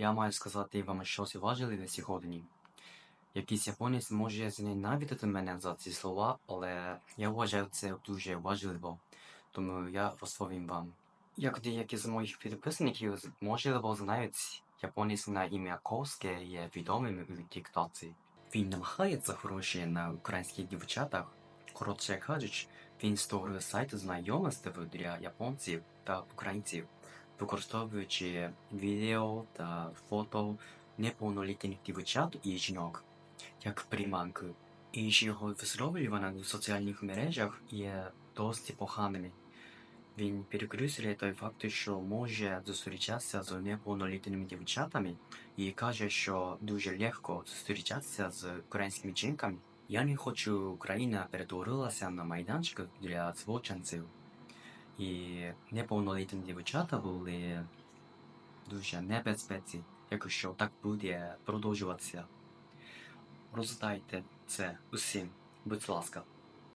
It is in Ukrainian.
Я маю сказати вам щось важливе сьогодні. Якийсь японець може зненавидіти мене за ці слова, але я вважаю це дуже важливо, тому я розповім вам. Як деякі з моїх підписників можливо знають, японець на ім'я Ковське є відомим у тіктоці. Він намагається гроші на українських дівчатах. Коротше кажучи, він створює сайт знайомств для японців та українців, використовуючи відео та фото неповнолітніх дівчат і жінок як приманку. І його висловлювання у соціальних мережах є досить поганими. Він перекреслює той факт, що може зустрічатися з неповнолітніми дівчатами і каже, що дуже легко зустрічатися з українськими жінками. Я не хочу, Україна перетворилася на майданчик для злочинців. І неповнолітні дівчата були дуже небезпеці, якщо так буде продовжуватися. Роздайте це усім, будь ласка.